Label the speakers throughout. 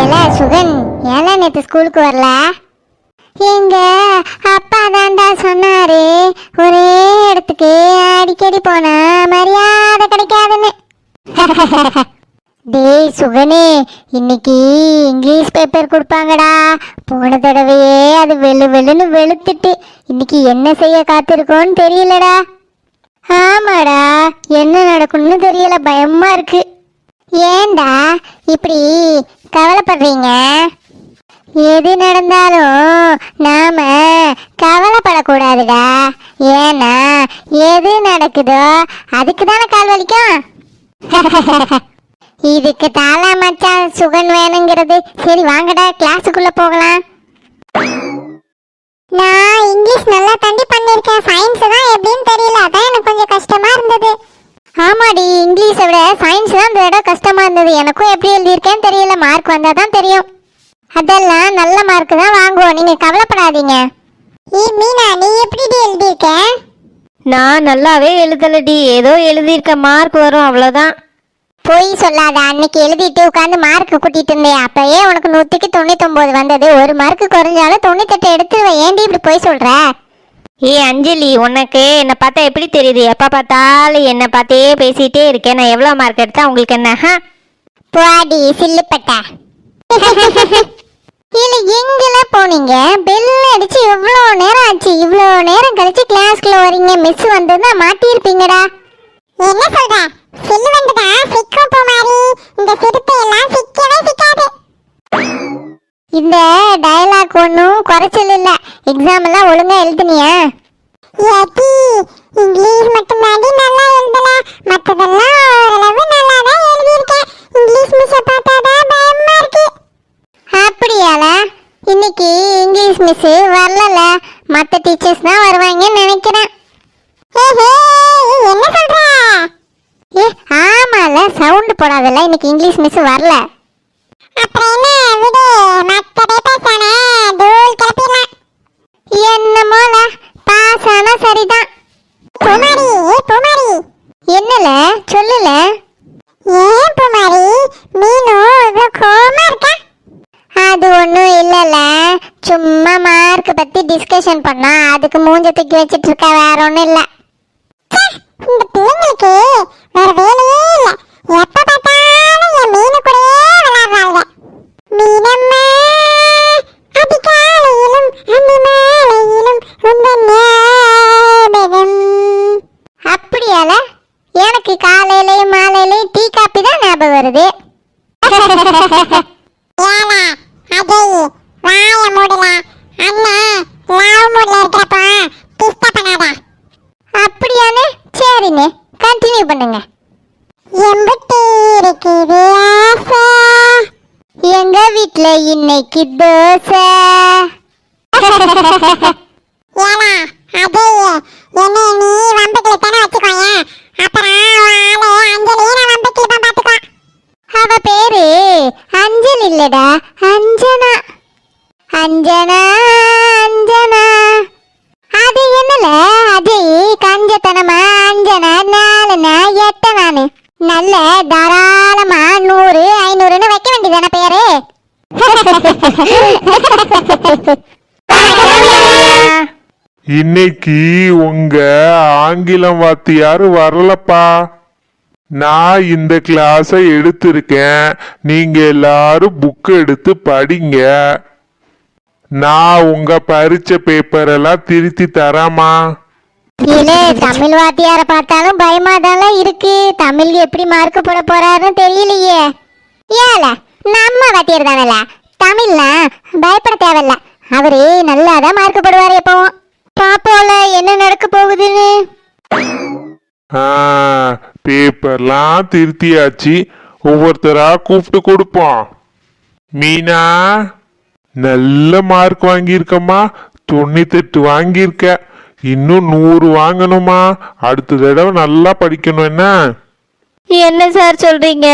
Speaker 1: எல சுகன் ஏன்னா நேற்று ஸ்கூலுக்கு வரல? எங்க? அப்பா தாண்டா சொன்னாரு. ஒரே இடத்துக்கு அடிக்கடி போனா மரியாதை கிடைக்காதுன்னு. டேய் சுகனே இன்னைக்கு இங்கிலீஷ் பேப்பர் கொடுப்பாங்கடா. போன தடவையே அது வெளு வெளுன்னு வெளுத்துட்டு இன்னைக்கு என்ன செய்ய காத்திருக்கோன்னு தெரியலடா. ஆமாடா என்ன நடக்கும்னு தெரியல பயமா இருக்கு. ஏன்டா இப்படி கவலைப்படுறீங்க? எது நடந்தாலும் நாம கவலைப்படக்கூடாதுடா. ஏன்னா எது நடக்குதோ அதுக்கு தானே கால் வலிக்கும். இதுக்கு தாலா மச்சான் சுகன் வேணுங்கிறது. சரி வாங்கடா கிளாஸுக்குள்ள போகலாம். நான் இங்கிலீஷ் நல்லா தண்டி பண்ணிருக்கேன் சயின்ஸ் தான் எப்படின்னு தெரியல. அதான் எனக்கு கொஞ்சம் கஷ்டமா இருந்தது. ஆமாடி இங்கிலீஷை விட சயின்ஸ் தான் இந்த தடவை கஷ்டமா இருந்தது. எனக்கும் எப்படி எழுதியிருக்கேன்னு தெரியல. மார்க் வந்தா தான் தெரியும். அதெல்லாம் நல்ல மார்க் தான் வாங்குவோம். நீங்க கவலைப்படாதீங்க. ஏ மீனா நீ எப்படி எழுதியிருக்க?
Speaker 2: நான் நல்லாவே எழுதலடி. ஏதோ எழுதியிருக்க மார்க் வரும் அவ்வளோதான்
Speaker 1: பொய் சொல்லாத. அன்னைக்கு எழுதிட்டு உட்காந்து மார்க் கூட்டிட்டு இருந்தேன். அப்பயே உனக்கு நூற்றுக்கு தொண்ணூத்தொம்பது வந்தது. ஒரு மார்க் குறைஞ்சாலும் தொண்ணூத்தெட்டு எடுத்துருவேன். ஏன்டி இப்படி பொய் சொல்ற?
Speaker 2: ஏய் அஞ்சலி உனக்கு என்னை பார்த்தா எப்படி தெரியுது? எப்போ பார்த்தாலும் என்னை பார்த்தே பேசிகிட்டே இருக்கேன். நான் எவ்வளோ மார்க் எடுத்தா உங்களுக்கு என்ன? ஹா?
Speaker 1: போடி சில்லுப்பட்ட. இல்ல எங்கெல்லாம் போனீங்க? பெல் அடிச்சு எவ்வளோ நேரம் ஆச்சு. இவ்வளோ நேரம் கழிச்சு கிளாஸ்க்குள்ள வரீங்க மிஸ் வந்ததுன்னா மாட்டியிருப்பீங்கடா. என்ன சொல்ற சில்லு வந்துடா சிக்கும் போமாரி இந்த சிரிப்பு எல்லாம் சிக்கவே சிக்காது இந்த டயலாக் ஒன்றும் குறைச்சல் இல்ல எக்ஸாம் எல்லாம் ஒழுங்கா எழுதுனியா? ஏட்டி இங்கிலீஷ் மட்டும் தாண்டி நல்லா எழுதல. மற்றதெல்லாம் ஓரளவு நல்லா தான் எழுதியிருக்கேன். இங்கிலீஷ் மிஸ்ஸை பார்த்தா தான் பயமா இருக்கு. அப்படியால இன்னைக்கு இங்கிலீஷ் மிஸ் வரலல. மற்ற டீச்சர்ஸ் தான் வருவாங்கன்னு நினைக்கிறேன். என்ன சொல்ற? ஏ ஆமால. சவுண்ட் போடாதல. இன்னைக்கு இங்கிலீஷ் மிஸ் வரல. அப்புறம் என்ன? விடு. மற்ற பேப்பர்ஸ் தானே சரிதான் ஏலா அஜய் வாய மூடல அண்ணன் லவ் மூட்ல இருக்கிறப்ப டிஸ்டர்ப் பண்ணாத. அப்படியானே சரிண்ணே. கண்டினியூ பண்ணுங்க. எம்பிட்டு இருக்குது ஆசை. எங்க வீட்ல இன்னைக்கு தோசை? ஏலா அஜய் என்ன நீ வம்புக்குள்ள தானே வச்சுக்கோயேன் அப்புறம் ஆளு அஞ்சலி நான் வம்புக்குள்ள தான் பாத்துக்கோ அவ பேரு அஞ்சல் இல்லடா அஞ்சனா அஞ்சனா அஞ்சனா அது என்னல அஜய் கஞ்சத்தனமா அஞ்சனா நாலுனா எட்டனானு நல்ல தாராளமா நூறு ஐநூறுன்னு வைக்க வேண்டியதான பேரு
Speaker 3: இன்னைக்கு உங்க ஆங்கிலம் வாத்தியார் வரலப்பா. நான் இந்த கிளாஸை எடுத்திருக்கேன். நீங்க எல்லாரும் புக் எடுத்து படிங்க. நான் உங்க பரீட்சை பேப்பர் எல்லாம் திருத்தி தரேம்மா.
Speaker 1: தமிழ் வாத்தியார பார்த்தாலும் பயமா இருக்கு. தமிழ் எப்படி மார்க் போட போறாருன்னு தெரியலையே. ஏல நம்ம வாத்தியார் தானல? தமிழ்னா பயப்பட தேவையில்ல. அவரு நல்லாதான் மார்க் போடுவார் எப்பவும். நடக்க போகுதுன்னு.
Speaker 3: பேப்பர்லாம் திருத்தியாச்சு. ஒவ்வொருத்தரா கூப்பிட்டு கொடுப்போம். மீனா நல்ல மார்க் வாங்கியிருக்கம்மா. தொண்ணூத்தெட்டு வாங்கியிருக்க. இன்னும் நூறு வாங்கணுமா? அடுத்த தடவை நல்லா படிக்கணும் என்ன?
Speaker 2: என்ன சார் சொல்கிறீங்க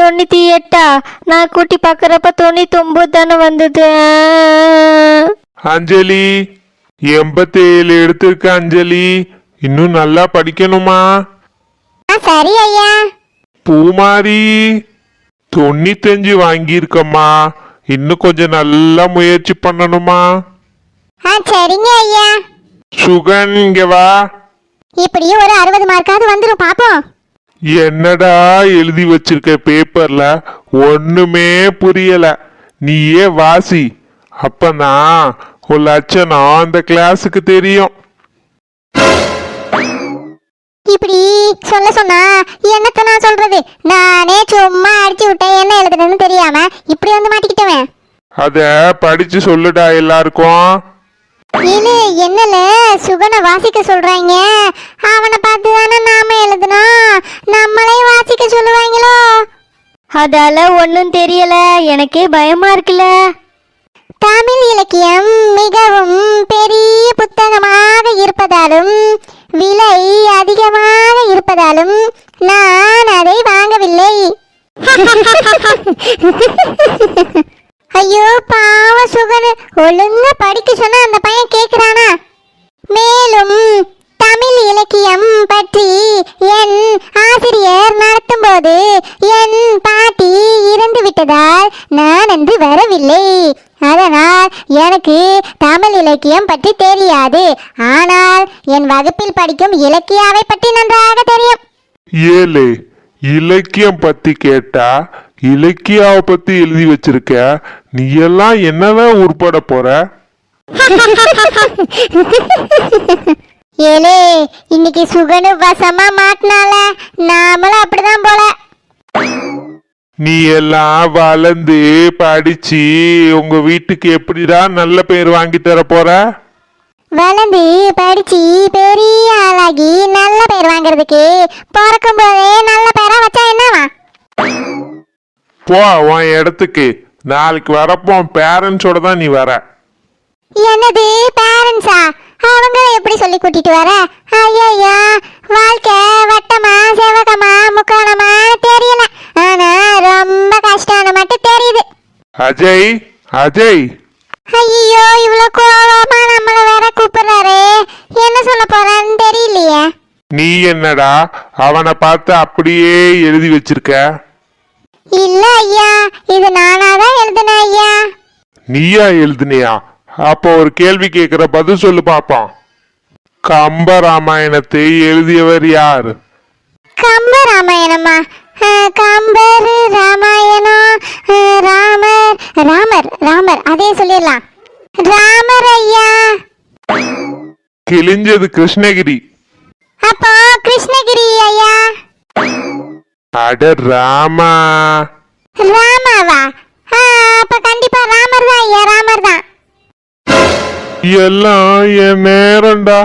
Speaker 2: தொண்ணூற்றி எட்டா நான் கூட்டி பார்க்குறப்ப தொண்ணூத்தொம்பது தானே வந்தது.
Speaker 3: அஞ்சலி எண்பத்தேழு எடுத்திருக்க அஞ்சலி. இன்னும் நல்லா படிக்கணுமா?
Speaker 1: சரி ஐயா.
Speaker 3: பூமாரி தொண்ணூத்தஞ்சு வாங்கியிருக்கம்மா. இன்னும் கொஞ்சம் நல்லா முயற்சி பண்ணணுமா?
Speaker 1: ஆ சரிங்க ஐயா.
Speaker 3: சுகன் இங்க வா.
Speaker 1: இப்படியும் ஒரு அறுபது மார்க்காவது வந்துடும் பாப்போம்.
Speaker 3: என்னடா எழுதி வச்சிருக்க பேப்பர்ல? ஒண்ணுமே புரியல. நீயே வாசி. அப்பதான் உன் லட்சணம் அந்த கிளாஸுக்கு தெரியும்.
Speaker 1: இப்படி சொல்ல சொன்னா என்னத்த நான் சொல்றது? நானே சும்மா அடிச்சு விட்டேன். என்ன எழுதுறதுன்னு தெரியாம இப்படி வந்து மாட்டிக்கிட்டவன்.
Speaker 3: அத படிச்சு சொல்லுடா எல்லாருக்கும்.
Speaker 1: இது என்னல? சுகனை வாசிக்க சொல்றாங்க. அவனை பார்த்து தானே நாம எழுதணும் நம்மளே வாசிக்க சொல்லுவாங்களோ?
Speaker 2: அதால ஒன்றும் தெரியல. எனக்கே பயமா இருக்குல்ல.
Speaker 1: தமிழ் இலக்கியம் மிகவும் பெரிய புத்தகமாக இருப்பதாலும் விலை அதிகமாக இருப்பதாலும் நான் அதை வாங்கவில்லை. ஐயோ பாவ சுகனு ஒழுங்கா படிக்க சொன்னா அந்த பையன் கேக்குறானா? மேலும் தமிழ் இலக்கியம் பற்றி என் ஆசிரியர் நடத்தும் போது என் பாட்டி இறந்து விட்டதால் நான் அன்று வரவில்லை. அதனால் எனக்கு தமிழ் இலக்கியம் பற்றி தெரியாது. ஆனால் என் வகுப்பில் படிக்கும் இலக்கியாவை பற்றி நன்றாக தெரியும்.
Speaker 3: ஏழு இலக்கியம் பத்தி கேட்டா இலக்கியாவை பத்தி எழுதி வச்சிருக்க நீ எல்லாம் என்னதான் உருப்பட போற?
Speaker 1: ஏலே இன்னைக்கு சுகனு வசமா மாட்டினால நாமளும் அப்படிதான் போல.
Speaker 3: நீ எல்லாம் வளர்ந்து படிச்சு உங்க வீட்டுக்கு எப்படிடா நல்ல பேர் வாங்கி தர போற?
Speaker 1: வளர்ந்து படிச்சு பெரிய ஆளாகி நல்ல பேர் வாங்குறதுக்கு பிறக்கும் போதே நல்ல பேரா வச்சா என்னவா?
Speaker 3: போ உன் இடத்துக்கு. நாளைக்கு வரப்போ பேரண்ட்ஸோட தான் நீ வர.
Speaker 1: என்னது பேரண்ட்ஸா அவங்க எப்படி சொல்லி கூட்டிட்டு வர? ஐயா வாழ்க்கை வட்டமா செவகமா முக்கோணமா தெரியல. ஆனா ரொம்ப கஷ்டம்னு மட்டும் தெரியுது.
Speaker 3: அஜய் அஜய்.
Speaker 1: ஐயோ இவ்வளவு கோவமா நம்மள வேற கூப்பிடுறாரு. என்ன சொல்ல போறான்னு தெரியலையே.
Speaker 3: நீ என்னடா அவனை பார்த்து அப்படியே எழுதி வச்சிருக்க?
Speaker 1: இல்ல ஐயா. இது நானாதான் எழுதுனேன் ஐயா.
Speaker 3: நீயா எழுதுனியா? அப்போ ஒரு கேள்வி கேட்கிற பதில் சொல்லு பாப்போம். கம்ப ராமாயணத்தை எழுதியவர் யார்?
Speaker 1: கம்ப ராமாயணமா கம்பர் ராமாயணம் ராமர் ராமர் ராமர் அதே சொல்லிடலாம். ராமர் ஐயா.
Speaker 3: கிழிஞ்சது கிருஷ்ணகிரி.
Speaker 1: அப்போ கிருஷ்ணகிரி ஐயா.
Speaker 3: அட ராமா.
Speaker 1: ராமாவா? அப்ப கண்டிப்பா ராமர் தான் ஐயா ராமர்
Speaker 3: எல்லாம் என் நேரம்டா.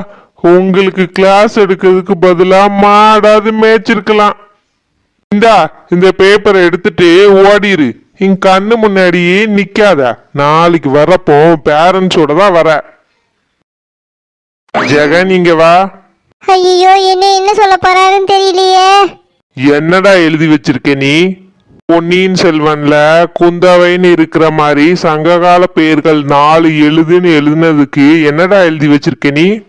Speaker 3: உங்களுக்கு கிளாஸ் எடுக்கிறதுக்கு பதிலா மாடாது மேய்ச்சிருக்கலாம். இந்தா இந்த பேப்பரை எடுத்துட்டு ஓடிரு. இங்க கண்ணு முன்னாடியே நிக்காத. நாளைக்கு வரப்போ பேரண்ட்ஸோட தான் வர. ஜெகன் இங்க வா.
Speaker 1: ஐயோ என்ன என்ன சொல்ல போறாருன்னு தெரியலையே.
Speaker 3: என்னடா எழுதி வச்சிருக்க நீ? பொன்னியின் செல்வன்ல குந்தவைன்னு இருக்கிற மாதிரி சங்ககால பெயர்கள் நாலு எழுதுன்னு எழுதுனதுக்கு என்னடா எழுதி வச்சிருக்க நீ?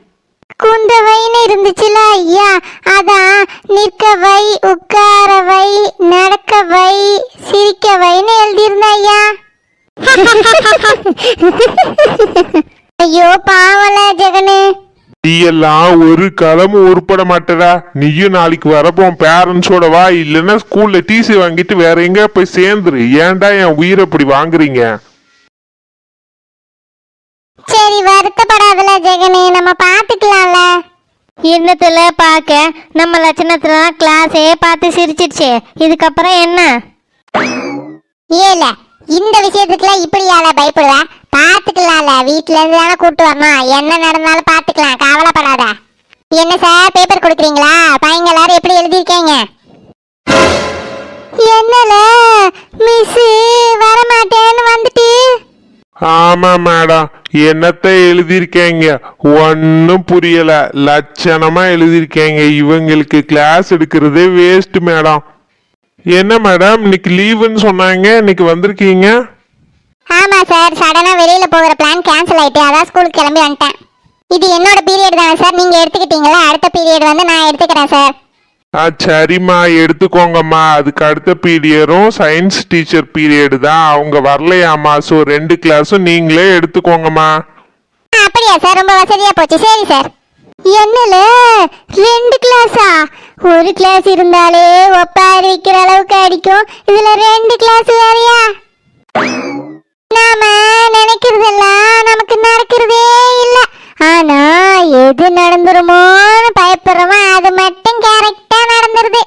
Speaker 1: குந்தவைன்னு இருந்துச்சுல ஐயா. அதான் நிற்கவை உட்காரவை நடக்கவை சிரிக்கவைன்னு எழுதியிருந்தேன் ஐயா. ஐயோ பாவல ஜெகனு.
Speaker 3: எல்லாம் ஒரு களமும் உருப்பட மாட்டடா. நீயும் நாளைக்கு வரப்போ பேரண்ட்ஸோட வா இல்லைன்னா ஸ்கூல்ல டிசி வாங்கிட்டு வேற எங்க போய் சேர்ந்துரு. ஏன்டா என் உயிரை இப்படி வாங்குறீங்க?
Speaker 1: சரி வருத்தப்படாதல ஜெகனு நம்ம பாத்துக்கலாம்ல
Speaker 2: என்னத்துல பார்க்க? நம்ம லட்சணத்துல கிளாஸே பார்த்து சிரிச்சிருச்சே இதுக்கப்புறம் என்ன?
Speaker 1: ஏல இந்த விஷயத்துக்குலாம் இப்படி யார பயப்படுவ பாத்துக்கலாம்ல. வீட்ல இருந்து தானே கூட்டு வரணும். என்ன நடந்தாலும் பாத்துக்கலாம். கவலைப்படாத. என்ன சார் பேப்பர் கொடுக்குறீங்களா? பையங்க எல்லாரும் எப்படி எழுதியிருக்கீங்க? என்னல? மிஸ் வரமாட்டேன்னு வந்துட்டு.
Speaker 3: ஆமா மேடம் என்னத்தை எழுதியிருக்கேங்க? ஒன்னும் புரியல. லட்சணமா எழுதியிருக்கேங்க. இவங்களுக்கு கிளாஸ் எடுக்கிறதே வேஸ்ட் மேடம் என்ன மேடம் இன்னைக்கு லீவுன்னு சொன்னாங்க. இன்னைக்கு வந்திருக்கீங்க?
Speaker 1: ஆமா சார் சடனா வெளியில போகிற பிளான் கேன்சல் ஆயிட்டு அதான் ஸ்கூலுக்கு கிளம்பி வந்துட்டேன். இது என்னோட பீரியட் தானே சார் நீங்க எடுத்துக்கிட்டீங்களா? அடுத்த பீரியட் வந்து நான் எடுத்துக்கிறேன் சார்.
Speaker 3: ஆ சரிம்மா எடுத்துக்கோங்கம்மா. அதுக்கு அடுத்த பீரியடும் சயின்ஸ் டீச்சர் பீரியடு தான். அவங்க வரலையாம்மா. ஸோ ரெண்டு கிளாஸும் நீங்களே எடுத்துக்கோங்கம்மா.
Speaker 1: அப்படியா சார் ரொம்ப வசதியா போச்சு. சரி சார். என்னல ரெண்டு கிளாஸா ஒரு கிளாஸ் இருந்தாலே ஒப்பாரி வைக்கிற அளவுக்கு அடிக்கும். இதுல ரெண்டு கிளாஸ் வேறயா? நாம நினைக்கிறதெல்லாம் நமக்கு நடக்கிறதே இல்ல. ஆனா எது நடந்துருமோன்னு பயப்படுறவன் அது மட்டும் கரெக்டா நடந்துருது.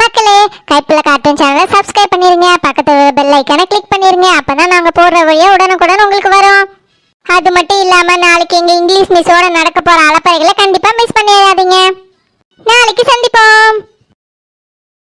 Speaker 1: மக்களே கைப்பில் கார்ட்டூன் சேனலை சப்ஸ்கிரைப் பண்ணிருங்க. பக்கத்து பெல் ஐக்கனை கிளிக் பண்ணிருங்க. அப்பதான் நாங்க போடுற வழியா உடனுக்குடன் உங்களுக்கு வரும். அது மட்டும் இல்லாம நாளைக்கு எங்க இங்கிலீஷ் மிஸ்ஸோட நடக்க போற அலப்பறைகளை கண்டிப்பா மிஸ் பண்ணிடாதீங்க. நாளைக்கு சந்திப்போம்.